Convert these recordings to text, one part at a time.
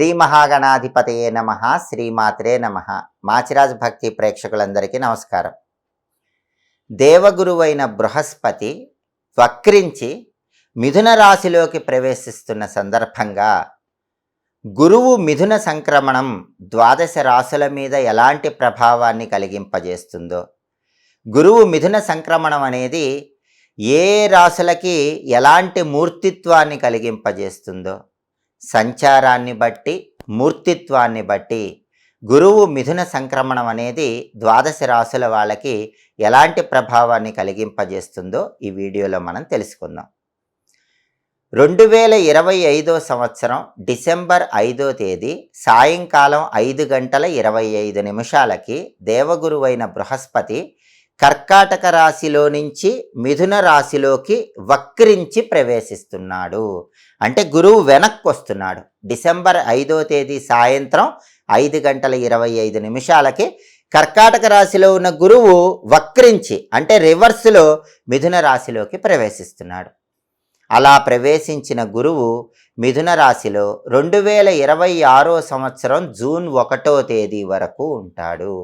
శ్రీ మహాగణాధిపతయే నమ శ్రీమాత్రే నమ. మాచిరాజ్ భక్తి ప్రేక్షకులందరికీ నమస్కారం. దేవగురువైన బృహస్పతి వక్రించి మిథున రాశిలోకి ప్రవేశిస్తున్న సందర్భంగా గురువు మిథున సంక్రమణం ద్వాదశ రాశుల మీద ఎలాంటి ప్రభావాన్ని కలిగింపజేస్తుందో గురువు మిథున సంక్రమణం అనేది ఏ రాశులకి ఎలాంటి మూర్తిత్వాన్ని కలిగింపజేస్తుందో సంచారాన్ని బట్టి మూర్తిత్వాన్ని బట్టి గురువు మిథున సంక్రమణం అనేది ద్వాదశ రాశుల వాళ్ళకి ఎలాంటి ప్రభావాన్ని కలిగింపజేస్తుందో ఈ వీడియోలో మనం తెలుసుకుందాం. రెండు వేల ఇరవై ఐదో సంవత్సరం డిసెంబర్ ఐదో తేదీ సాయంకాలం ఐదు గంటల ఇరవై ఐదు నిమిషాలకి దేవగురువైన బృహస్పతి కర్కాటక రాశిలో నుంచి మిథున రాశిలోకి వక్రించి ప్రవేశిస్తున్నాడు. అంటే గురువు వెనక్కి వస్తున్నాడు. డిసెంబర్ ఐదో తేదీ సాయంత్రం ఐదు గంటల ఇరవై ఐదు నిమిషాలకి కర్కాటక రాశిలో ఉన్న గురువు వక్రించి అంటే రివర్స్లో మిథున రాశిలోకి ప్రవేశిస్తున్నాడు. అలా ప్రవేశించిన గురువు మిథున రాశిలో రెండు వేల ఇరవై ఆరో సంవత్సరం జూన్ ఒకటో తేదీ వరకు ఉంటాడు.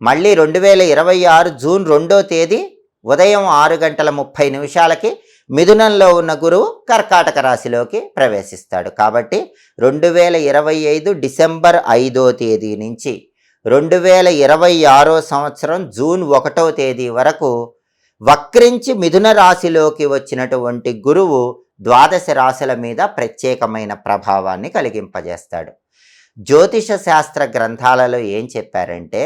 మళ్ళీ రెండు వేల ఇరవై ఆరు జూన్ రెండో తేదీ ఉదయం ఆరు గంటల ముప్పై నిమిషాలకి మిథునంలో ఉన్న గురువు కర్కాటక రాశిలోకి ప్రవేశిస్తాడు. కాబట్టి రెండు వేల ఇరవై ఐదు డిసెంబర్ ఐదో తేదీ నుంచి రెండు వేల ఇరవై ఆరో సంవత్సరం జూన్ ఒకటో తేదీ వరకు వక్రించి మిథున రాశిలోకి వచ్చినటువంటి గురువు ద్వాదశ రాశుల మీద ప్రత్యేకమైన ప్రభావాన్ని కలిగింపజేస్తాడు. జ్యోతిష శాస్త్ర గ్రంథాలలో ఏం చెప్పారంటే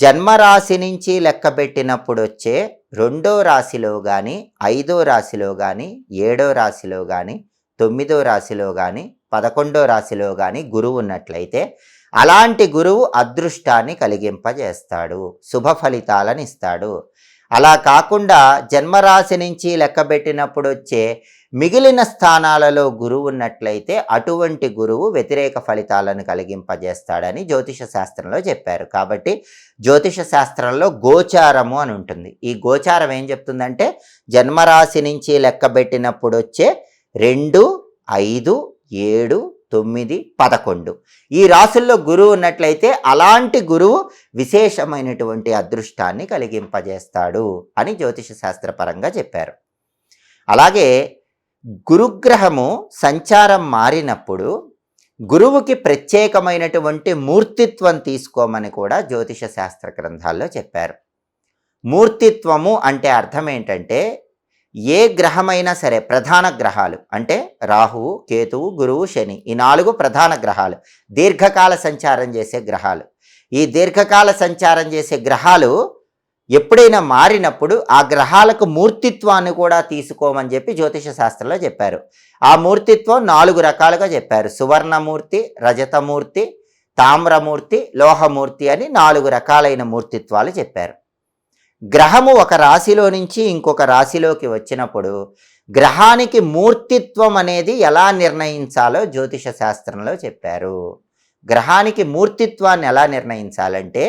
జన్మరాశి నుంచి లెక్కబెట్టినప్పుడు వచ్చే రెండో రాశిలో కానీ ఐదో రాశిలో కానీ ఏడో రాశిలో కానీ తొమ్మిదో రాశిలో కానీ పదకొండో రాశిలో కానీ గురువు ఉన్నట్లయితే అలాంటి గురువు అదృష్టాన్ని కలిగింపజేస్తాడు శుభ ఫలితాలను ఇస్తాడు. అలా కాకుండా జన్మరాశి నుంచి లెక్కబెట్టినప్పుడు వచ్చే మిగిలిన స్థానాలలో గురువు ఉన్నట్లయితే అటువంటి గురువు వ్యతిరేక ఫలితాలను కలిగింపజేస్తాడని జ్యోతిష శాస్త్రంలో చెప్పారు. కాబట్టి జ్యోతిష శాస్త్రంలో గోచారము అని ఉంటుంది. ఈ గోచారం ఏం చెప్తుందంటే జన్మరాశి నుంచి లెక్కబెట్టినప్పుడు వచ్చే రెండు ఐదు ఏడు తొమ్మిది పదకొండు. ఈ రాసుల్లో గురువు ఉన్నట్లయితే అలాంటి గురువు విశేషమైనటువంటి అదృష్టాన్ని కలిగింపజేస్తాడు అని జ్యోతిష శాస్త్రపరంగా చెప్పారు. అలాగే గురుగ్రహము సంచారం మారినప్పుడు గురువుకి ప్రత్యేకమైనటువంటి మూర్తిత్వం తీసుకోమని కూడా జ్యోతిష శాస్త్ర గ్రంథాల్లో చెప్పారు. మూర్తిత్వము అంటే అర్థం ఏంటంటే ఏ గ్రహమైనా సరే ప్రధాన గ్రహాలు అంటే రాహువు కేతువు గురువు శని ఈ నాలుగు ప్రధాన గ్రహాలు దీర్ఘకాల సంచారం చేసే గ్రహాలు. ఈ దీర్ఘకాల సంచారం చేసే గ్రహాలు ఎప్పుడైనా మారినప్పుడు ఆ గ్రహాలకు మూర్తిత్వాన్ని కూడా తీసుకోమని చెప్పి జ్యోతిష శాస్త్రంలో చెప్పారు. ఆ మూర్తిత్వం నాలుగు రకాలుగా చెప్పారు. సువర్ణమూర్తి రజతమూర్తి తామ్రమూర్తి లోహమూర్తి అని నాలుగు రకాలైన మూర్తిత్వాలు చెప్పారు. గ్రహము ఒక రాశిలో నుంచి ఇంకొక రాశిలోకి వచ్చినప్పుడు గ్రహానికి మూర్తిత్వం అనేది ఎలా నిర్ణయించాలో జ్యోతిష శాస్త్రంలో చెప్పారు. గ్రహానికి మూర్తిత్వాన్ని ఎలా నిర్ణయించాలంటే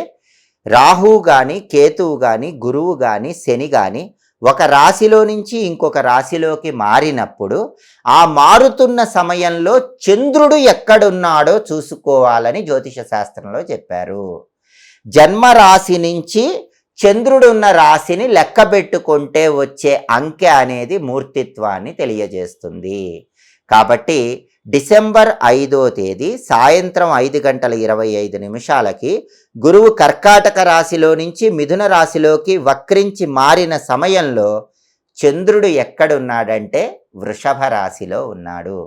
రాహు కానీ కేతువు కానీ గురువు కానీ శని కానీ ఒక రాశిలో నుంచి ఇంకొక రాశిలోకి మారినప్పుడు ఆ మారుతున్న సమయంలో చంద్రుడు ఎక్కడున్నాడో చూసుకోవాలని జ్యోతిష శాస్త్రంలో చెప్పారు. జన్మరాశి నుంచి చంద్రుడున్న రాశిని లెక్క పెట్టుకుంటే వచ్చే అంకె అనేది మూర్తిత్వాన్ని తెలియజేస్తుంది. కాబట్టి డిసెంబర్ ఐదో తేదీ సాయంత్రం ఐదు గంటల ఇరవై ఐదు నిమిషాలకి గురువు కర్కాటక రాశిలో నుంచి మిథున రాశిలోకి వక్రించి మారిన సమయంలో చంద్రుడు ఎక్కడున్నాడంటే వృషభ రాశిలో ఉన్నాడు.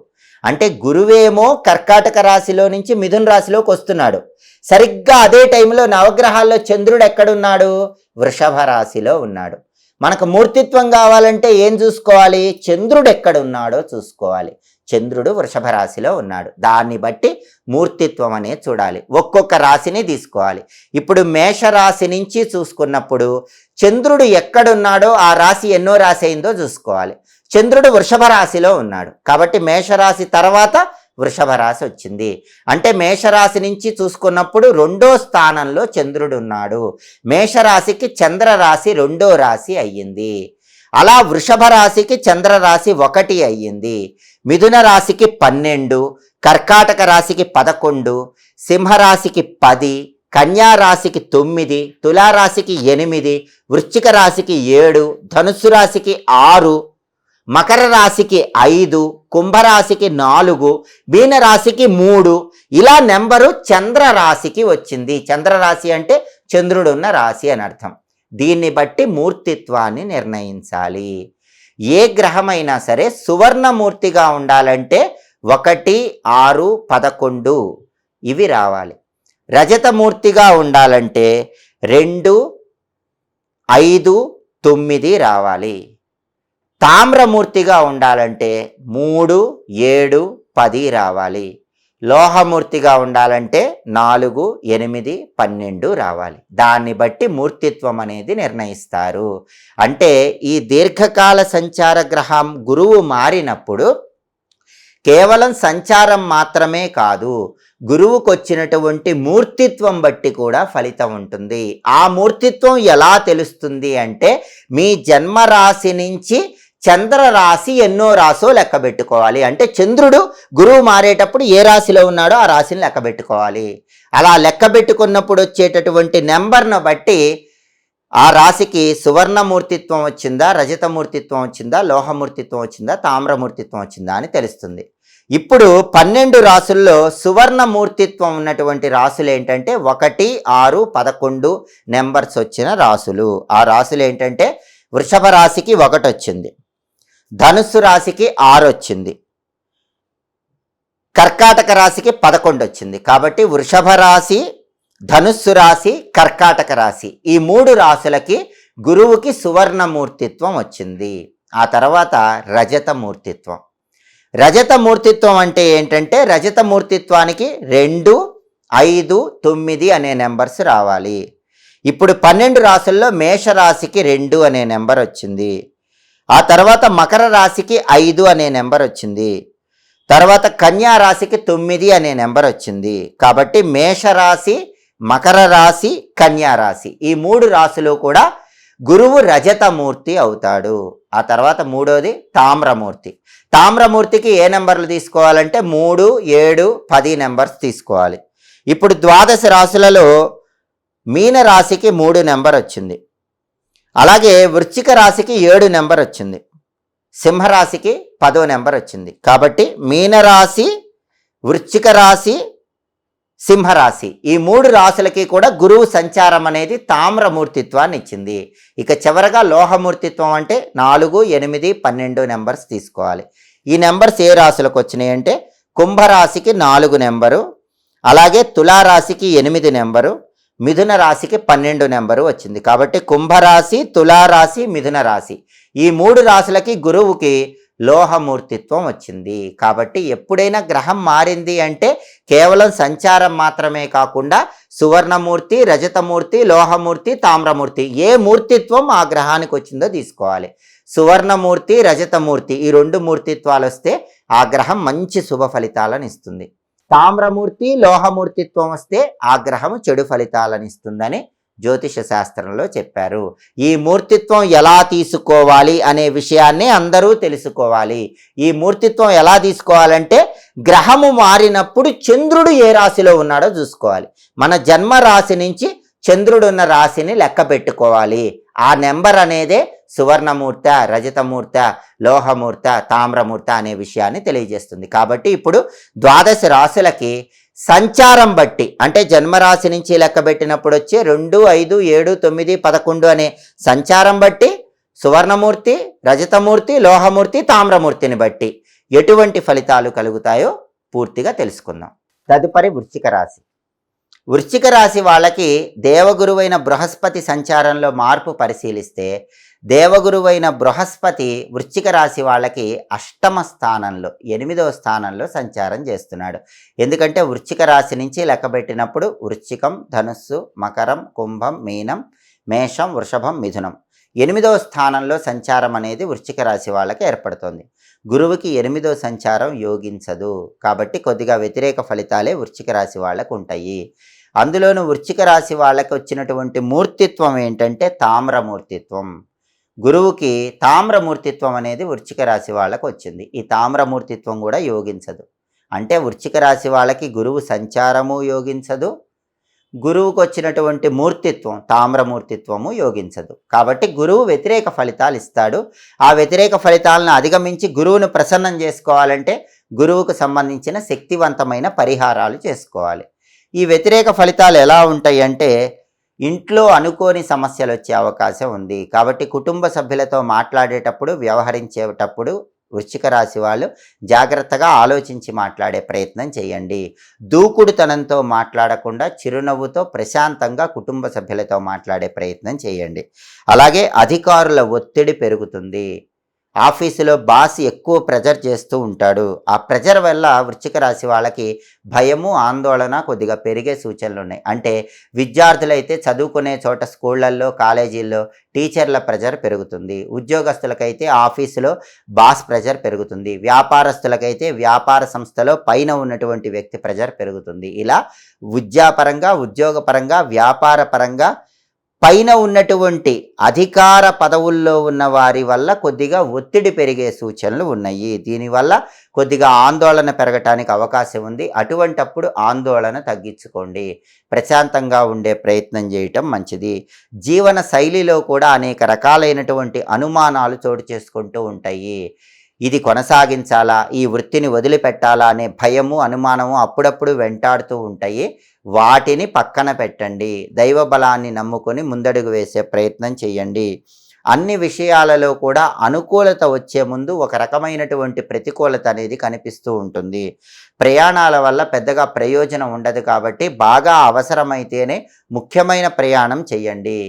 అంటే గురువేమో కర్కాటక రాశిలో నుంచి మిథున రాశిలోకి వస్తున్నాడు. సరిగ్గా అదే టైంలో నవగ్రహాల్లో చంద్రుడు ఎక్కడున్నాడు? వృషభ రాశిలో ఉన్నాడు. మనకు మూర్తిత్వం కావాలంటే ఏం చూసుకోవాలి? చంద్రుడు ఎక్కడున్నాడో చూసుకోవాలి. చంద్రుడు వృషభ రాశిలో ఉన్నాడు. దాన్ని బట్టి మూర్తిత్వం అనేది చూడాలి. ఒక్కొక్క రాశిని తీసుకోవాలి. ఇప్పుడు మేషరాశి నుంచి చూసుకున్నప్పుడు చంద్రుడు ఎక్కడున్నాడో ఆ రాశి ఎన్నో రాశి అయిందో చూసుకోవాలి. చంద్రుడు వృషభ రాశిలో ఉన్నాడు. కాబట్టి మేషరాశి తర్వాత వృషభ రాశి వచ్చింది. అంటే మేషరాశి నుంచి చూసుకున్నప్పుడు రెండో స్థానంలో చంద్రుడు ఉన్నాడు. మేషరాశికి చంద్రరాశి రెండో రాశి అయ్యింది. అలా వృషభ రాశికి చంద్రరాశి ఒకటి అయ్యింది. మిథున రాశికి పన్నెండు కర్కాటక రాశికి పదకొండు సింహరాశికి పది కన్యా రాశికి తొమ్మిది తులారాశికి ఎనిమిది వృశ్చిక రాశికి ఏడు ధనుస్సు రాశికి ఆరు మకర రాశికి ఐదు కుంభరాశికి నాలుగు మీనరాశికి మూడు. ఇలా నెంబరు చంద్రరాశికి వచ్చింది. చంద్రరాశి అంటే చంద్రుడున్న రాశి అని అర్థం. దీన్ని బట్టి మూర్తిత్వాన్ని నిర్ణయించాలి. ఏ గ్రహమైనా సరే సువర్ణమూర్తిగా ఉండాలంటే ఒకటి ఆరు పదకొండు ఇవి రావాలి. రజతమూర్తిగా ఉండాలంటే రెండు ఐదు తొమ్మిది రావాలి. తామ్రమూర్తిగా ఉండాలంటే మూడు ఏడు పది రావాలి. లోహమూర్తిగా ఉండాలంటే నాలుగు ఎనిమిది పన్నెండు రావాలి. దాన్ని బట్టి మూర్తిత్వం అనేది నిర్ణయిస్తారు. అంటే ఈ దీర్ఘకాల సంచార గ్రహం గురువు మారినప్పుడు కేవలం సంచారం మాత్రమే కాదు గురువుకు వచ్చినటువంటి మూర్తిత్వం బట్టి కూడా ఫలితం ఉంటుంది. ఆ మూర్తిత్వం ఎలా తెలుస్తుంది అంటే మీ జన్మరాశి నుంచి చంద్ర రాశి ఎన్నో రాసో లెక్క పెట్టుకోవాలి. అంటే చంద్రుడు గురువు మారేటప్పుడు ఏ రాశిలో ఉన్నాడో ఆ రాశిని లెక్క పెట్టుకోవాలి. అలా లెక్క పెట్టుకున్నప్పుడు వచ్చేటటువంటి నెంబర్ను బట్టి ఆ రాశికి సువర్ణమూర్తిత్వం వచ్చిందా రజతమూర్తిత్వం వచ్చిందా లోహమూర్తిత్వం వచ్చిందా తామ్రమూర్తిత్వం వచ్చిందా అని తెలుస్తుంది. ఇప్పుడు పన్నెండు రాసుల్లో సువర్ణమూర్తిత్వం ఉన్నటువంటి రాసులు ఏంటంటే ఒకటి ఆరు పదకొండు నెంబర్స్ వచ్చిన రాసులు ఆ రాసులు ఏంటంటే వృషభ రాశికి ఒకటి వచ్చింది. ధనుస్సు రాశికి ఆరు వచ్చింది కర్కాటక రాశికి పదకొండు వచ్చింది కాబట్టి వృషభ రాశి ధనుస్సు రాశి కర్కాటక రాశి. ఈ మూడు రాశులకి గురువుకి సువర్ణమూర్తిత్వం వచ్చింది. ఆ తర్వాత రజతమూర్తిత్వం రజతమూర్తిత్వం అంటే ఏంటంటే రజతమూర్తిత్వానికి రెండు ఐదు తొమ్మిది అనే నెంబర్స్ రావాలి. ఇప్పుడు పన్నెండు రాసుల్లో మేషరాశికి రెండు అనే నెంబర్ వచ్చింది. ఆ తర్వాత మకర రాశికి ఐదు అనే నెంబర్ వచ్చింది. తర్వాత కన్యా రాశికి తొమ్మిది అనే నెంబర్ వచ్చింది. కాబట్టి మేషరాశి మకర రాశి కన్యా రాశి. ఈ మూడు రాశులు కూడా గురువు రజతమూర్తి అవుతాడు. ఆ తర్వాత మూడోది తామ్రమూర్తి. తామ్రమూర్తికి ఏ నెంబర్లు తీసుకోవాలంటే మూడు ఏడు పది నెంబర్స్ తీసుకోవాలి. ఇప్పుడు ద్వాదశ రాశులలో మీన రాశికి మూడు నెంబర్ వచ్చింది. అలాగే వృశ్చిక రాశికి ఏడు నెంబర్ వచ్చింది. సింహరాశికి పదో నెంబర్ వచ్చింది. కాబట్టి మీనరాశి వృశ్చిక రాశి సింహరాశి. ఈ మూడు రాశులకి కూడా గురువు సంచారం అనేది తామ్రమూర్తిత్వాన్ని ఇచ్చింది. ఇక చివరగా లోహమూర్తిత్వం అంటే నాలుగు ఎనిమిది పన్నెండు నెంబర్స్ తీసుకోవాలి. ఈ నెంబర్స్ ఏ రాశులకు వచ్చినాయి అంటే కుంభరాశికి నాలుగు నెంబరు అలాగే తులారాశికి ఎనిమిది నెంబరు మిథున రాశికి పన్నెండు నెంబరు వచ్చింది. కాబట్టి కుంభరాశి తులారాశి మిథున రాశి. ఈ మూడు రాశులకి గురువుకి లోహమూర్తిత్వం వచ్చింది. కాబట్టి ఎప్పుడైనా గ్రహం మారింది అంటే కేవలం సంచారం మాత్రమే కాకుండా సువర్ణమూర్తి రజతమూర్తి లోహమూర్తి తామ్రమూర్తి ఏ మూర్తిత్వం ఆ గ్రహానికి వచ్చిందో తీసుకోవాలి. సువర్ణమూర్తి రజతమూర్తి ఈ రెండు మూర్తిత్వాలు వస్తే ఆ గ్రహం మంచి శుభ ఫలితాలను ఇస్తుంది. తామ్రమూర్తి లోహమూర్తిత్వం వస్తే ఆ గ్రహం చెడు ఫలితాలనిస్తుందని జ్యోతిష శాస్త్రంలో చెప్పారు. ఈ మూర్తిత్వం ఎలా తీసుకోవాలి అనే విషయాన్ని అందరూ తెలుసుకోవాలి. ఈ మూర్తిత్వం ఎలా తీసుకోవాలంటే గ్రహము మారినప్పుడు చంద్రుడు ఏ రాశిలో ఉన్నాడో చూసుకోవాలి. మన జన్మ రాశి నుంచి చంద్రుడున్న రాశిని లెక్క పెట్టుకోవాలి. ఆ నెంబర్ అనేదే సువర్ణమూర్త రజతమూర్త లోహమూర్త తామ్రమూర్త అనే విషయాన్ని తెలియజేస్తుంది. కాబట్టి ఇప్పుడు ద్వాదశ రాశులకి సంచారం బట్టి అంటే జన్మరాశి నుంచి లెక్కబెట్టినప్పుడు వచ్చి రెండు ఐదు ఏడు తొమ్మిది పదకొండు అనే సంచారం బట్టి సువర్ణమూర్తి రజతమూర్తి లోహమూర్తి తామ్రమూర్తిని బట్టి ఎటువంటి ఫలితాలు కలుగుతాయో పూర్తిగా తెలుసుకుందాం. తదుపరి వృశ్చిక రాశి. వృశ్చిక రాశి వాళ్ళకి దేవగురువైన బృహస్పతి సంచారంలో మార్పు పరిశీలిస్తే దేవగురువైన బృహస్పతి వృశ్చిక రాశి వాళ్ళకి అష్టమ స్థానంలో ఎనిమిదవ స్థానంలో సంచారం చేస్తున్నాడు. ఎందుకంటే వృశ్చిక రాశి నుంచి లెక్కబెట్టినప్పుడు వృశ్చికం ధనుస్సు మకరం కుంభం మీనం మేషం వృషభం మిథునం. ఎనిమిదవ స్థానంలో సంచారం అనేది వృశ్చిక రాశి వాళ్ళకి ఏర్పడుతుంది. గురువుకి ఎనిమిదవ సంచారం యోగించదు. కాబట్టి కొద్దిగా వ్యతిరేక ఫలితాలే వృశ్చిక రాశి వాళ్ళకు ఉంటాయి. అందులోనూ వృశ్చిక రాశి వాళ్ళకి వచ్చినటువంటి మూర్తిత్వం ఏంటంటే తామ్రమూర్తిత్వం. గురువుకి తామ్రమూర్తిత్వం అనేది వృచ్చిక రాశి వాళ్ళకు వచ్చింది. ఈ తామ్రమూర్తిత్వం కూడా యోగించదు. అంటే వృచ్చిక రాశి వాళ్ళకి గురువు సంచారము యోగించదు. గురువుకు వచ్చినటువంటి మూర్తిత్వం తామ్రమూర్తిత్వము యోగించదు. కాబట్టి గురువు వ్యతిరేక ఫలితాలు ఇస్తాడు. ఆ వ్యతిరేక ఫలితాలను అధిగమించి గురువును ప్రసన్నం చేసుకోవాలంటే గురువుకు సంబంధించిన శక్తివంతమైన పరిహారాలు చేసుకోవాలి. ఈ వ్యతిరేక ఫలితాలు ఎలా ఉంటాయి అంటే ఇంట్లో అనుకోని సమస్యలు వచ్చే అవకాశం ఉంది. కాబట్టి కుటుంబ సభ్యులతో మాట్లాడేటప్పుడు వ్యవహరించేటప్పుడు వృశ్చిక రాశి వాళ్ళు జాగ్రత్తగా ఆలోచించి మాట్లాడే ప్రయత్నం చేయండి. దూకుడుతనంతో మాట్లాడకుండా చిరునవ్వుతో ప్రశాంతంగా కుటుంబ సభ్యులతో మాట్లాడే ప్రయత్నం చేయండి. అలాగే అధికారుల ఒత్తిడి పెరుగుతుంది. ఆఫీసులో బాస్ ఎక్కువ ప్రెజర్ చేస్తూ ఉంటాడు. ఆ ప్రెజర్ వల్ల వృశ్చిక రాశి వాళ్ళకి భయము ఆందోళన కొద్దిగా పెరిగే సూచనలు ఉన్నాయి. అంటే విద్యార్థులైతే చదువుకునే చోట స్కూళ్ళల్లో కాలేజీల్లో టీచర్ల ప్రెజర్ పెరుగుతుంది. ఉద్యోగస్తులకైతే ఆఫీసులో బాస్ ప్రెజర్ పెరుగుతుంది. వ్యాపారస్తులకైతే వ్యాపార సంస్థలో పైన ఉన్నటువంటి వ్యక్తి ప్రెజర్ పెరుగుతుంది. ఇలా విద్యాపరంగా ఉద్యోగపరంగా వ్యాపార పరంగా పైన ఉన్నటువంటి అధికార పదవుల్లో ఉన్న వారి వల్ల కొద్దిగా ఒత్తిడి పెరిగే సూచనలు ఉన్నాయి. దీనివల్ల కొద్దిగా ఆందోళన పెరగటానికి అవకాశం ఉంది. అటువంటప్పుడు ఆందోళన తగ్గించుకోండి. ప్రశాంతంగా ఉండే ప్రయత్నం చేయటం మంచిది. జీవన శైలిలో కూడా అనేక రకాలైనటువంటి అనుమానాలు చోటు చేసుకుంటూ ఉంటాయి. ఇది కొనసాగించాలా? ఈ వృత్తిని వదిలిపెట్టాలా? అనే భయము అనుమానము అప్పుడప్పుడు వెంటాడుతూ ఉంటాయి. వాటిని పక్కన పెట్టండి. దైవ బలాన్ని నమ్ముకొని ముందడుగు వేసే ప్రయత్నం చేయండి. అన్ని విషయాలలో కూడా అనుకూలత వచ్చే ముందు ఒక రకమైనటువంటి ప్రతికూలత అనేది కనిపిస్తూ ఉంటుంది. ప్రయాణాల వల్ల పెద్దగా ప్రయోజనం ఉండదు కాబట్టి బాగా అవసరమైతేనే ముఖ్యమైన ప్రయాణం చేయండి.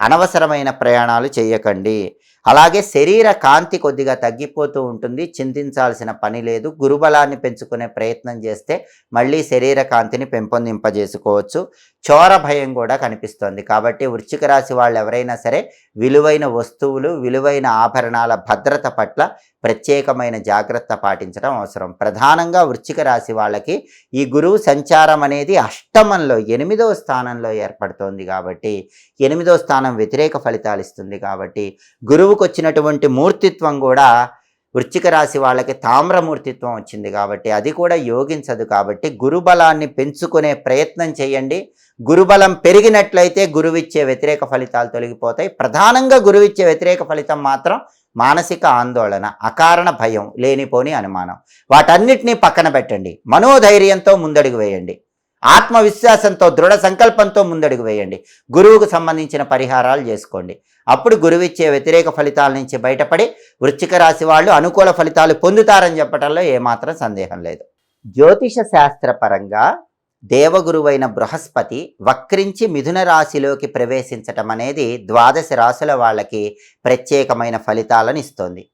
అనవసరమైన ప్రయాణాలు చేయకండి. అలాగే శరీర కాంతి కొద్దిగా తగ్గిపోతూ ఉంటుంది. చింతించాల్సిన పని లేదు. గురుబలాన్ని పెంచుకునే ప్రయత్నం చేస్తే మళ్ళీ శరీర కాంతిని పెంపొందింపజేసుకోవచ్చు. చోర భయం కూడా కనిపిస్తోంది. కాబట్టి వృశ్చిక రాశి వాళ్ళు ఎవరైనా సరే విలువైన వస్తువులు విలువైన ఆభరణాల భద్రత పట్ల ప్రత్యేకమైన జాగ్రత్త పాటించడం అవసరం. ప్రధానంగా వృశ్చిక రాశి వాళ్ళకి ఈ గురువు సంచారం అనేది అష్టమంలో ఎనిమిదవ స్థానంలో ఏర్పడుతోంది కాబట్టి ఎనిమిదవ స్థానం వ్యతిరేక ఫలితాలు ఇస్తుంది కాబట్టి గురువుకు వచ్చినటువంటి మూర్తిత్వం కూడా వృశ్చిక రాశి వాళ్ళకి తామ్రమూర్తిత్వం వచ్చింది కాబట్టి అది కూడా యోగించదు కాబట్టి గురుబలాన్ని పెంచుకునే ప్రయత్నం చేయండి. గురుబలం పెరిగినట్లయితే గురువిచ్చే వ్యతిరేక ఫలితాలు తొలగిపోతాయి. ప్రధానంగా గురువిచ్చే వ్యతిరేక ఫలితం మాత్రం మానసిక ఆందోళన అకారణ భయం లేనిపోని అనుమానం. వాటన్నిటినీ పక్కన పెట్టండి. మనోధైర్యంతో ముందడుగు వేయండి. ఆత్మవిశ్వాసంతో దృఢ సంకల్పంతో ముందడుగు వేయండి. గురువుకు సంబంధించిన పరిహారాలు చేసుకోండి. అప్పుడు గురువిచ్చే వ్యతిరేక ఫలితాల నుంచి బయటపడి వృశ్చిక రాశి వాళ్ళు అనుకూల ఫలితాలు పొందుతారని చెప్పడంలో ఏమాత్రం సందేహం లేదు. జ్యోతిష శాస్త్రపరంగా దేవగురువైన బృహస్పతి వక్రించి మిథున రాశిలోకి ప్రవేశించటం అనేది ద్వాదశ రాశుల వాళ్ళకి ప్రత్యేకమైన ఫలితాలను ఇస్తోంది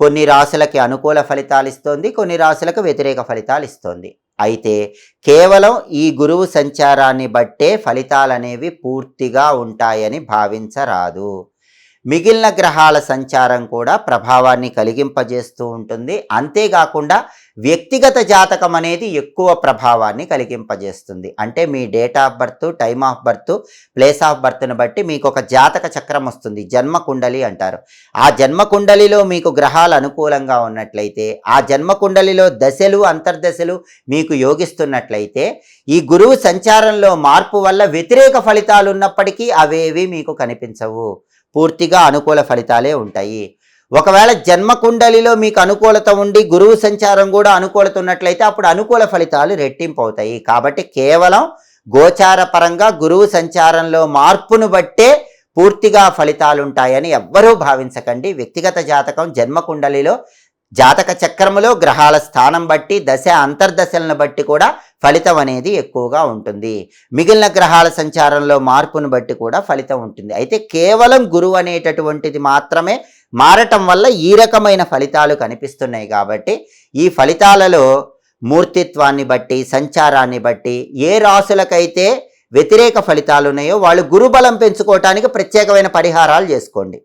కొన్ని రాశులకి అనుకూల ఫలితాలు ఇస్తోంది కొన్ని రాశులకు వ్యతిరేక ఫలితాలు ఇస్తోంది అయితే కేవలం ఈ గురువు సంచారాన్ని బట్టే ఫలితాలనేవి పూర్తిగా ఉంటాయని భావించరాదు. మిగిలిన గ్రహాల సంచారం కూడా ప్రభావాన్ని కలిగింపజేస్తూ ఉంటుంది. అంతేకాకుండా వ్యక్తిగత జాతకం అనేది ఎక్కువ ప్రభావాన్ని కలిగింపజేస్తుంది. అంటే మీ date of birth time of birth place of బర్త్ను బట్టి మీకు ఒక జాతక చక్రం వస్తుంది. జన్మ కుండలి అంటారు. ఆ జన్మ కుండలిలో మీకు గ్రహాలు అనుకూలంగా ఉన్నట్లయితే ఆ జన్మ కుండలిలో దశలు అంతర్దశలు మీకు యోగిస్తున్నట్లయితే ఈ గురువు సంచారంలో మార్పు వల్ల వ్యతిరేక ఫలితాలు ఉన్నప్పటికీ అవేవి మీకు కనిపించవు. పూర్తిగా అనుకూల ఫలితాలే ఉంటాయి. ఒకవేళ జన్మ కుండలిలో మీకు అనుకూలత ఉండి గురువు సంచారం కూడా అనుకూలత ఉన్నట్లయితే అప్పుడు అనుకూల ఫలితాలు రెట్టింపు అవుతాయి. కాబట్టి కేవలం గోచార పరంగా గురువు సంచారంలో మార్పును బట్టే పూర్తిగా ఫలితాలు ఉంటాయని ఎవ్వరూ భావించకండి. వ్యక్తిగత జాతకం జన్మ కుండలిలో జాతక చక్రములో గ్రహాల స్థానం బట్టి దశ అంతర్దశలను బట్టి కూడా ఫలితం అనేది ఎక్కువగా ఉంటుంది. మిగిలిన గ్రహాల సంచారంలో మార్పును బట్టి కూడా ఫలితం ఉంటుంది. అయితే కేవలం గురువు అనేటటువంటిది మాత్రమే మారటం వల్ల ఈ రకమైన ఫలితాలు కనిపిస్తున్నాయి కాబట్టి ఈ ఫలితాలలో మూర్తిత్వాన్ని బట్టి సంచారాన్ని బట్టి ఏ రాసులకైతే వ్యతిరేక ఫలితాలు ఉన్నాయో వాళ్ళు గురుబలం పెంచుకోవటానికి ప్రత్యేకమైన పరిహారాలు చేసుకోండి.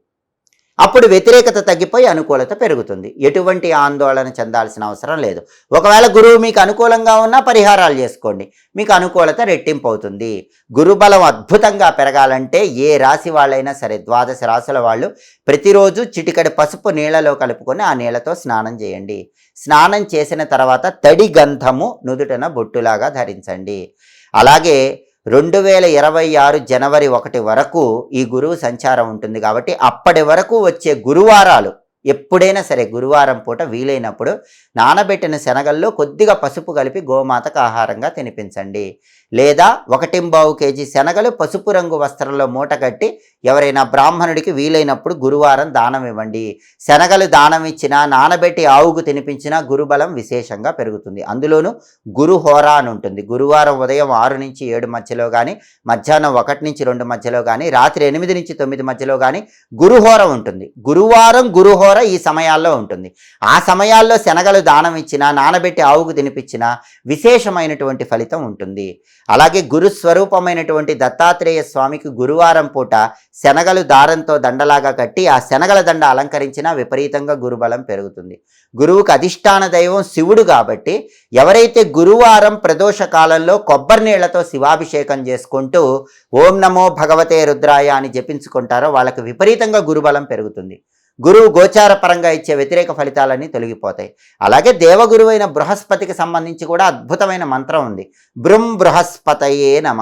అప్పుడు వ్యతిరేకత తగ్గిపోయి అనుకూలత పెరుగుతుంది. ఎటువంటి ఆందోళన చెందాల్సిన అవసరం లేదు. ఒకవేళ గురువు మీకు అనుకూలంగా ఉన్నా పరిహారాలు చేసుకోండి. మీకు అనుకూలత రెట్టింపు అవుతుంది. గురుబలం అద్భుతంగా పెరగాలంటే ఏ రాశి వాళ్ళైనా సరే ద్వాదశ రాశుల వాళ్ళు ప్రతిరోజు చిటికడి పసుపు నీళ్ళలో కలుపుకొని ఆ నీళ్ళతో స్నానం చేయండి. స్నానం చేసిన తర్వాత తడి గంధము నుదుటన బొట్టులాగా ధరించండి. అలాగే రెండు వేల ఇరవై ఆరు జనవరి ఒకటి వరకు ఈ గురువు సంచారం ఉంటుంది కాబట్టి అప్పటి వరకు వచ్చే గురువారాలు ఎప్పుడైనా సరే గురువారం పూట వీలైనప్పుడు నానబెట్టిన శనగల్లో కొద్దిగా పసుపు కలిపి గోమాతకు ఆహారంగా తినిపించండి. లేదా ఒకటింబావు కేజీ శనగలు పసుపు రంగు వస్త్రంలో మూట కట్టి ఎవరైనా బ్రాహ్మణుడికి వీలైనప్పుడు గురువారం దానం ఇవ్వండి. శనగలు దానం ఇచ్చినా నానబెట్టి ఆవుకు తినిపించినా గురుబలం విశేషంగా పెరుగుతుంది. అందులోనూ గురు హోరా అని ఉంటుంది. గురువారం ఉదయం ఆరు నుంచి ఏడు మధ్యలో కానీ మధ్యాహ్నం ఒకటి నుంచి రెండు మధ్యలో కానీ రాత్రి ఎనిమిది నుంచి తొమ్మిది మధ్యలో కానీ గురుహోర ఉంటుంది. గురువారం గురుహోర ఈ సమయాల్లో ఉంటుంది. ఆ సమయాల్లో శనగలు దానం ఇచ్చినా నానబెట్టి ఆవుకు తినిపించినా విశేషమైనటువంటి ఫలితం ఉంటుంది. అలాగే గురు స్వరూపమైనటువంటి దత్తాత్రేయ స్వామికి గురువారం పూట శనగలు దారంతో దండలాగా కట్టి ఆ శనగల దండ అలంకరించినా విపరీతంగా గురుబలం పెరుగుతుంది. గురువుకు అధిష్టాన దైవం శివుడు కాబట్టి ఎవరైతే గురువారం ప్రదోష కాలంలో కొబ్బరి నీళ్ళతో శివాభిషేకం చేసుకుంటూ ఓం నమో భగవతే రుద్రాయ అని జపించుకుంటారో వాళ్ళకి విపరీతంగా గురుబలం పెరుగుతుంది. గురువు గోచార పరంగా ఇచ్చే వ్యతిరేక ఫలితాలన్నీ తొలగిపోతాయి. అలాగే దేవగురువైన బృహస్పతికి సంబంధించి కూడా అద్భుతమైన మంత్రం ఉంది. బృం బృహస్పతయే నమ.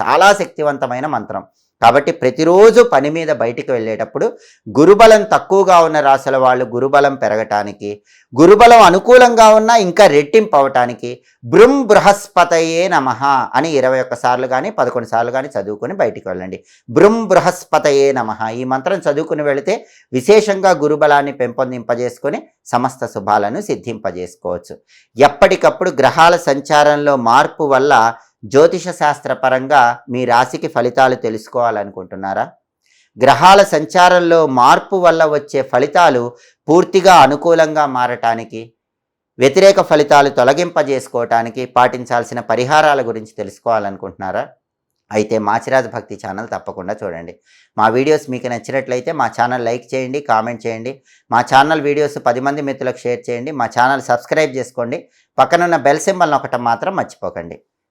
చాలా శక్తివంతమైన మంత్రం. కాబట్టి ప్రతిరోజు పని మీద బయటికి వెళ్ళేటప్పుడు గురుబలం తక్కువగా ఉన్న రాశుల వాళ్ళు గురుబలం పెరగటానికి గురుబలం అనుకూలంగా ఉన్నా ఇంకా రెట్టింపు అవటానికి బృం బృహస్పతయే నమ అని ఇరవై ఒక్క సార్లు కానీ పదకొండు సార్లు కానీ చదువుకొని బయటికి వెళ్ళండి. బృం బృహస్పతయే నమ ఈ మంత్రం చదువుకుని వెళితే విశేషంగా గురుబలాన్ని పెంపొందింపజేసుకొని సమస్త శుభాలను సిద్ధింపజేసుకోవచ్చు. ఎప్పటికప్పుడు గ్రహాల సంచారంలో మార్పు వల్ల జ్యోతిష శాస్త్రపరంగా మీ రాశికి ఫలితాలు తెలుసుకోవాలనుకుంటున్నారా? గ్రహాల సంచారంలో మార్పు వల్ల వచ్చే ఫలితాలు పూర్తిగా అనుకూలంగా మారటానికి వ్యతిరేక ఫలితాలు తొలగింపజేసుకోవటానికి పాటించాల్సిన పరిహారాల గురించి తెలుసుకోవాలనుకుంటున్నారా? అయితే మాచిరాజు భక్తి ఛానల్ తప్పకుండా చూడండి. మా వీడియోస్ మీకు నచ్చినట్లయితే మా ఛానల్ లైక్ చేయండి కామెంట్ చేయండి. మా ఛానల్ వీడియోస్ పది మంది మిత్రులకు షేర్ చేయండి. మా ఛానల్ సబ్స్క్రైబ్ చేసుకోండి. పక్కనున్న బెల్ సింబల్ ఒకటం మాత్రం మర్చిపోకండి.